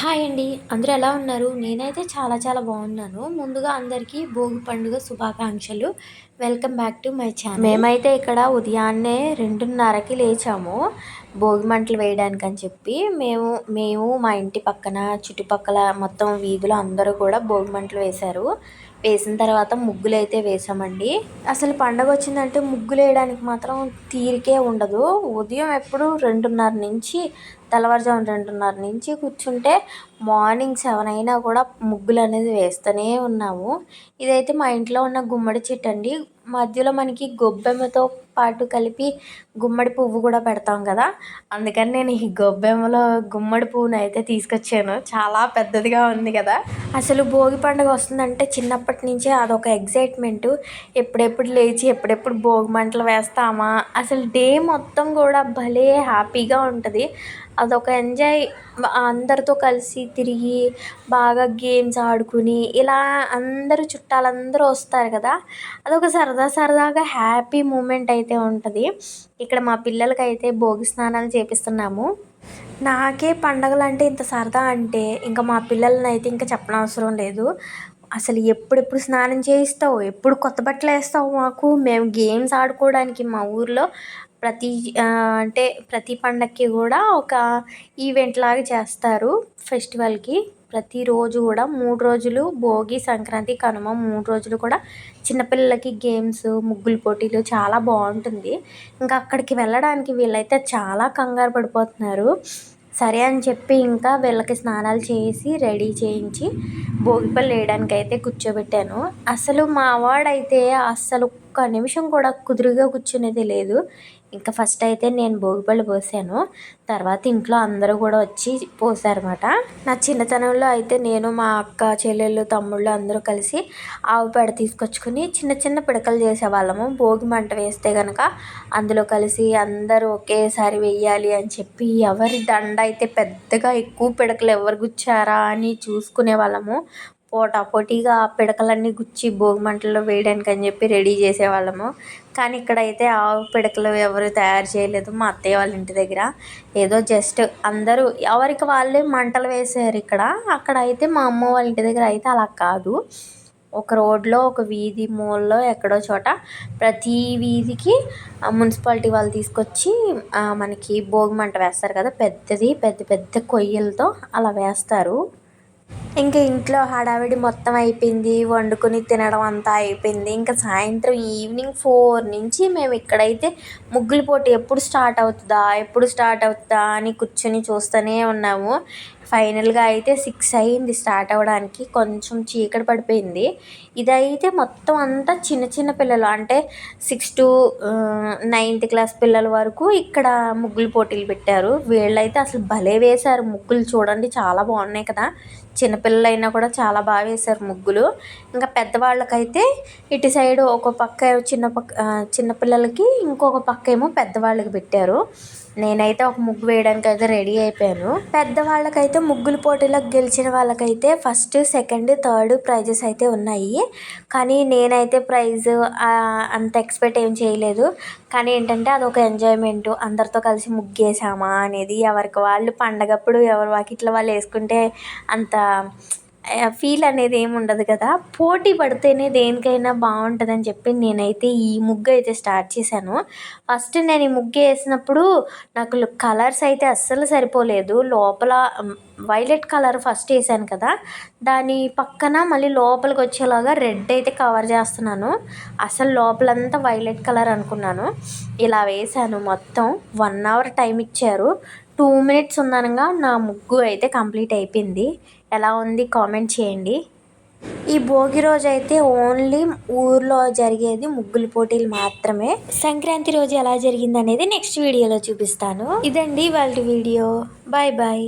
Hi అండి. అందరూ ఎలా ఉన్నారు? నేనైతే చాలా చాలా బాగున్నాను. ముందుగా అందరికీ భోగి పండుగ శుభాకాంక్షలు. Welcome back to my channel మేమైతే ఇక్కడ ఉదయాన్నే రెండున్నరకి లేచాము. భోగి మంటలు వేయడానికి అని చెప్పి మేము మేము మా ఇంటి పక్కన చుట్టుపక్కల మొత్తం వీధులు అందరూ కూడా భోగి మంటలు వేశారు. వేసిన తర్వాత ముగ్గులు అయితే వేసామండి. అసలు పండగ వచ్చిందంటే ముగ్గులు వేయడానికి మాత్రం తీరికే ఉండదు. ఉదయం ఎప్పుడు రెండున్నర నుంచి తెల్లవారుజామున రెండున్నర నుంచి కూర్చుంటే మార్నింగ్ సెవెన్ అయినా కూడా ముగ్గులు అనేది వేస్తూనే ఉన్నాము. ఇదైతే మా ఇంట్లో ఉన్న గుమ్మడి చెట్టు అండి మధ్యలో మనకి గొబ్బెమ్మతో పాటు కలిపి గుమ్మడి పువ్వు కూడా పెడతాం కదా. అందుకని నేను ఈ గొబ్బెమ్మలో గుమ్మడి పువ్వును అయితే తీసుకొచ్చాను. చాలా పెద్దదిగా ఉంది కదా. అసలు భోగి పండుగ వస్తుందంటే చిన్నప్పటి నుంచే అదొక ఎగ్జైట్మెంట్ ఎప్పుడెప్పుడు లేచి ఎప్పుడెప్పుడు భోగి మంటలు వేస్తామా? అసలు డే మొత్తం కూడా భలే హ్యాపీగా ఉంటుంది. అదొక ఎంజాయ్ అందరితో కలిసి తిరిగి బాగా గేమ్స్ ఆడుకుని ఇలా అందరూ చుట్టాలందరూ వస్తారు కదా అదొక సరదా సరదాగా హ్యాపీ మూమెంట్ అయితే ఉంటుంది. ఇక్కడ మా పిల్లలకైతే భోగి స్నానాలు చేపిస్తున్నాము. నాకే పండగలు అంటే ఇంత సరదా అంటే ఇంకా మా పిల్లలని అయితే ఇంకా చెప్పనవసరం లేదు. అసలు ఎప్పుడెప్పుడు స్నానం చేయిస్తావు? ఎప్పుడు కొత్త బట్టలు వేస్తావు మాకు? మేము గేమ్స్ ఆడుకోవడానికి మా ఊర్లో ప్రతి అంటే ప్రతి పండక్కి కూడా ఒక ఈవెంట్ లాగా చేస్తారు ఫెస్టివల్కి. ప్రతిరోజు కూడా మూడు రోజులు భోగి సంక్రాంతి కనుమ మూడు రోజులు కూడా చిన్నపిల్లలకి గేమ్స్ ముగ్గులు పోటీలు చాలా బాగుంటుంది. ఇంకా అక్కడికి వెళ్ళడానికి వీళ్ళైతే చాలా కంగారు పడిపోతున్నారు. సరే అని చెప్పి ఇంకా వీళ్ళకి స్నానాలు చేసి రెడీ చేయించి భోగిపళ్ళు వేయడానికి అయితే కూర్చోబెట్టాను. అసలు మా వాడైతే అస్సలు ఒక్క నిమిషం కూడా కుదురుగా కూర్చునేది లేదు. ఇంకా ఫస్ట్ అయితే నేను భోగిపళ్ళు పోసాను. తర్వాత ఇంట్లో అందరూ కూడా వచ్చి పోసారన్నమాట. నా చిన్నతనంలో అయితే నేను మా అక్క చెల్లెళ్ళు తమ్ముళ్ళు అందరూ కలిసి ఆవు పేడ తీసుకొచ్చుకుని చిన్న చిన్న పిడకలు చేసేవాళ్ళము. భోగి మంట వేస్తే కనుక అందులో కలిసి అందరూ ఒకేసారి వెయ్యాలి అని చెప్పి ఎవరి దండ అయితే పెద్దగా ఎక్కువ పిడకలు ఎవరు గుచ్చారా అని చూసుకునే వాళ్ళము పోటాపోటీగా ఆ పిడకలన్నీ గుచ్చి భోగిమంటల్లో వేయడానికి అని చెప్పి రెడీ చేసేవాళ్ళము. కానీ ఇక్కడైతే ఆవు పిడకలు ఎవరు తయారు చేయలేదు. మా అత్తయ్య వాళ్ళ ఇంటి దగ్గర. ఏదో జస్ట్ అందరూ ఎవరికి వాళ్ళే మంటలు వేసారు ఇక్కడ. అక్కడ అయితే మా అమ్మ వాళ్ళ ఇంటి దగ్గర అయితే అలా కాదు. ఒక రోడ్లో ఒక వీధి మూలలో ఎక్కడో చోట ప్రతి వీధికి మున్సిపాలిటీ వాళ్ళు తీసుకొచ్చి మనకి భోగి మంట వేస్తారు కదా పెద్దది పెద్ద పెద్ద కొయ్యలతో అలా వేస్తారు. ఇంకా ఇంట్లో హడావిడి మొత్తం అయిపోయింది. వండుకొని తినడం అంతా అయిపోయింది. ఇంకా సాయంత్రం ఈవినింగ్ ఫోర్ నుంచి మేము ఇక్కడైతే ముగ్గుల పోటీ ఎప్పుడు స్టార్ట్ అవుతుందా ఎప్పుడు స్టార్ట్ అవుతుందా అని కూర్చొని చూస్తూనే ఉన్నాము. ఫైనల్గా అయితే సిక్స్ అయ్యింది స్టార్ట్ అవ్వడానికి. కొంచెం చీకటి పడిపోయింది. ఇదైతే మొత్తం అంతా చిన్న చిన్న పిల్లలు. అంటే సిక్స్ టు నైన్త్ క్లాస్ పిల్లల వరకు ఇక్కడ ముగ్గులు పోటీలు పెట్టారు. వీళ్ళైతే అసలు భలే వేశారు ముగ్గులు. చూడండి చాలా బాగున్నాయి కదా. చిన్నపిల్లలైనా కూడా చాలా బాగా వేశారు ముగ్గులు. ఇంకా పెద్దవాళ్ళకైతే ఇటు సైడ్ ఒక పక్క చిన్న పక్క చిన్నపిల్లలకి ఇంకొక పక్క ఏమో పెద్దవాళ్ళకి పెట్టారు. నేనైతే ఒక ముగ్గు వేయడానికి అయితే రెడీ అయిపోయాను. పెద్దవాళ్ళకైతే ముగ్గుల పోటీలో గెలిచిన వాళ్ళకైతే ఫస్ట్ సెకండ్ థర్డ్ ప్రైజెస్ అయితే ఉన్నాయి. కానీ నేనైతే ప్రైజ్ అంత ఎక్స్పెక్ట్ ఏం చేయలేదు. కానీ ఏంటంటే అదొక ఎంజాయ్మెంట్. అందరితో కలిసి ముగ్గేసామా అనేది ఎవరికి వాళ్ళు పండగప్పుడు ఎవరు వాకిట్లో వాళ్ళు వేసుకుంటే అంత ఫీల్ అనేది ఏమి ఉండదు కదా. పోటీ పడితేనే దేనికైనా బాగుంటుందని చెప్పి నేనైతే ఈ ముగ్గు అయితే స్టార్ట్ చేశాను. ఫస్ట్ నేను ఈ ముగ్గు వేసినప్పుడు నాకు కలర్స్ అయితే అస్సలు సరిపోలేదు. లోపల వైలెట్ కలర్ ఫస్ట్ వేసాను కదా. దాని పక్కన మళ్ళీ లోపలికి వచ్చేలాగా రెడ్ అయితే కవర్ చేస్తున్నాను. అసలు లోపలంతా వైలెట్ కలర్ అనుకున్నాను. ఇలా వేసాను మొత్తం. వన్ అవర్ టైం ఇచ్చారు. టూ మినిట్స్ ఉందనగా నా ముగ్గు అయితే కంప్లీట్ అయిపోయింది. ఎలా ఉంది కామెంట్ చేయండి. ఈ భోగి రోజు అయితే ఓన్లీ ఊర్లో జరిగేది ముగ్గుల పోటీలు మాత్రమే. సంక్రాంతి రోజు ఎలా జరిగింది అనేది నెక్స్ట్ వీడియోలో చూపిస్తాను. ఇదండి వాళ్ళ వీడియో. Bye bye.